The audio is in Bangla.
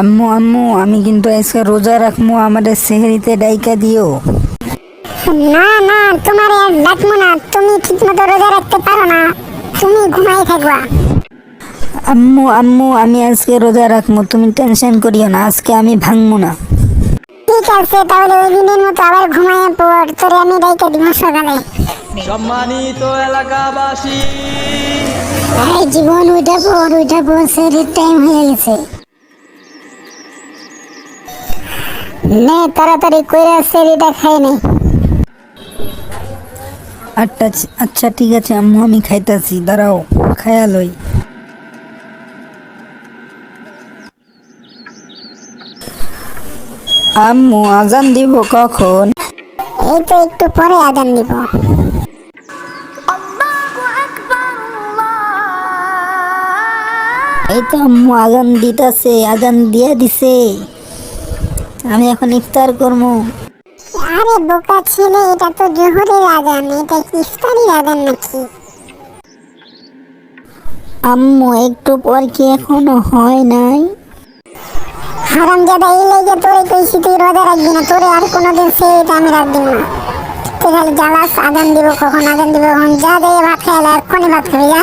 আম্মু আম্মু আমি কিন্তু আজকে রোজা রাখব আমাদের সেহরিতে ডাইকা দিও। না না তোমার ডাকবো না তুমি ঠিক মতো রোজা রাখতে পারো না তুমি ঘুমাই থাকবা। আম্মু আম্মু আমি আজকে রোজা রাখব তুমি টেনশন করিও না আজকে আমি ভাঙবো না। ঠিক আছে তাহলে ওই দিনের মতো আবার ঘুমাইয়ে পড় তোরে আমি ডাইকা দিব সকালে। সম্মানিত এলাকাবাসী। এই জীবন শরীর টাইম হয়ে গেছে। নে তাড়াতাড়ি কইরা সেরিটা খাই নে। আচ্ছা আচ্ছা ঠিক আছে আম্মু আমি খাইতাছি দাঁড়াও খায়া লই। আম্মু আজান দিব কখন? এই তো একটু পরে আদান দিব। এই তো আম্মু আজান দিতাছে আজান দিয়া দিছে। আমি এখন ইফতার করব। আরে বোকা ছেলে এটা তো জোহরের আদান এটা ইফতারির আদান নাকি? আম্মু একটু পর কি এখনও হয় নাই? হারাম জাদা এই লেগে তোরে কইছি তুই রোজা রাখবি না তোরে আর কোনোদিন সে এটা আমি রাখ দিব না। তুই খালি জ্বালাস আদান দিব কখন আদান দিব কখন যা দিয়ে ভাত খাইলে এক্ষুনি ভাত খাবি যা।